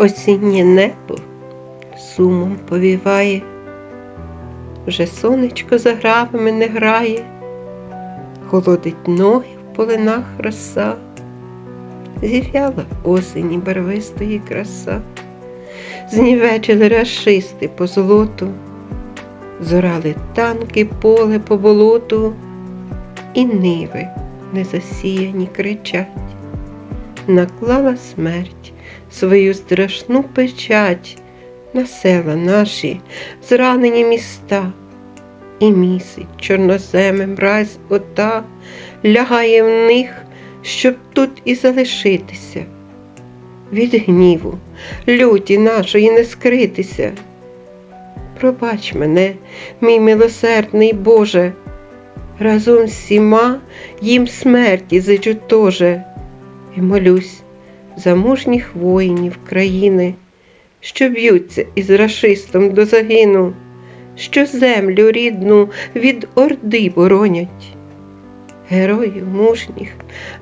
Осіннє небо сумом повіває, вже сонечко за гравами не грає, холодить ноги в полинах роса, зів'яла осені барвистої краса, знівечили рашисти по золоту, зорали танки поле по болоту, і ниви незасіяні кричать наклала смерть свою страшну печать на села наші, зранені міста, і місить чорноземем мразь ота лягає в них, щоб тут і залишитися. Від гніву, люті нашої не скритися. Пробач мене, мій милосердний Боже, разом з всіма їм смерті зичу тоже і молюсь за мужніх воїнів країни, що б'ються із рашистом до загину, що землю рідну від орди боронять. Героїв мужніх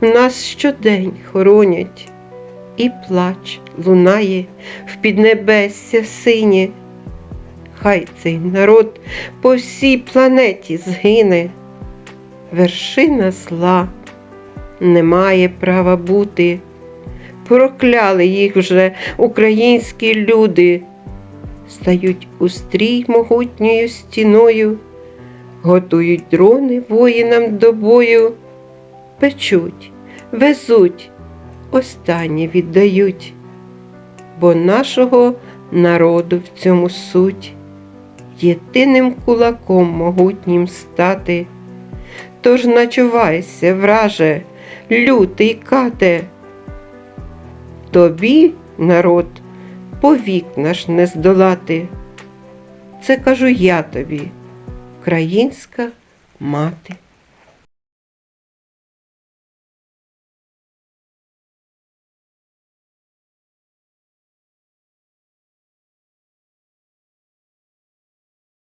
нас щодень хоронять, і плач лунає в піднебесся синє. Хай цей народ по всій планеті згине, вершина зла не має права бути. Прокляли їх вже українські люди, стають у стрій могутньою стіною, готують дрони воїнам до бою, печуть, везуть, останнє віддають, бо нашого народу в цьому суть. Єдиним кулаком могутнім стати. Тож начувайся, враже, лютий кате. Тобі, народ, повік наш не здолати. Це кажу я тобі, українська мати.